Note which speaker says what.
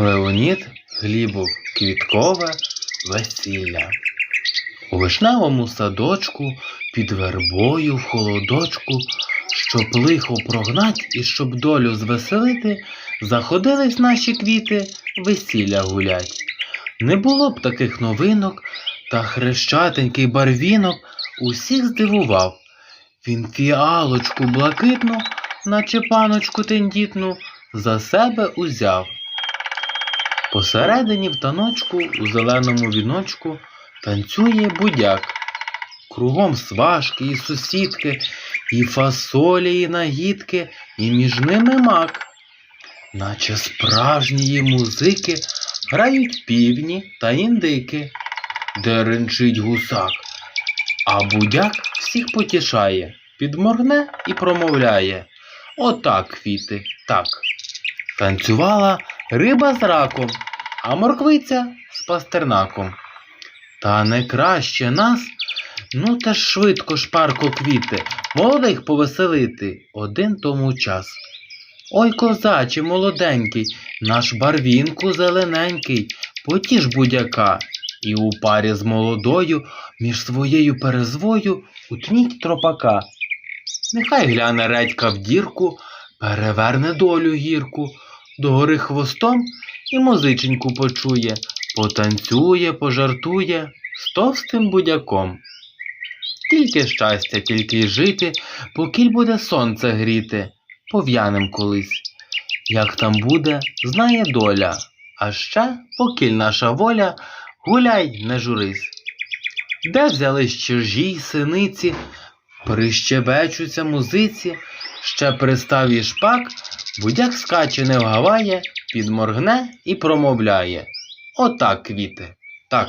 Speaker 1: Леонід Глібов Квіткове весілля. У вишневому садочку під вербою в холодочку, щоб лихо прогнать і щоб долю звеселити, заходились наші квіти весілля гулять. Не було б таких новинок, та хрещатенький барвінок усіх здивував. Він фіалочку блакитну, наче паночку тендітну, за себе узяв. Посередині в таночку у зеленому віночку танцює будяк. Кругом сважки і сусідки, і фасолі, і нагідки, і між ними мак. Наче справжнії музики грають півні та індики, де ренчить гусак. А будяк всіх потішає, підморгне і промовляє. Отак, квіти, так. Танцювала риба з раком, а морквиця з пастернаком. Та не краще нас, ну та швидко шпарко квіти, молодих повеселити один тому час. Ой, козаче, молоденький, наш барвінку зелененький, потіж будяка, і у парі з молодою між своєю перезвою утніть тропака. Нехай гляне редька в дірку, переверне долю гірку, догори хвостом і музиченьку почує, потанцює, пожартує з товстим будяком. Тільки щастя, тільки й жити, покіль буде сонце гріти, пов'янем колись. Як там буде, знає доля, а ще, покіль наша воля, гуляй, не журись. Де взялись чужі синиці, прищебечуться музиці, ще пристав і шпак, будяк скаче не вгаває, підморгне і промовляє. Отак, квіти, так.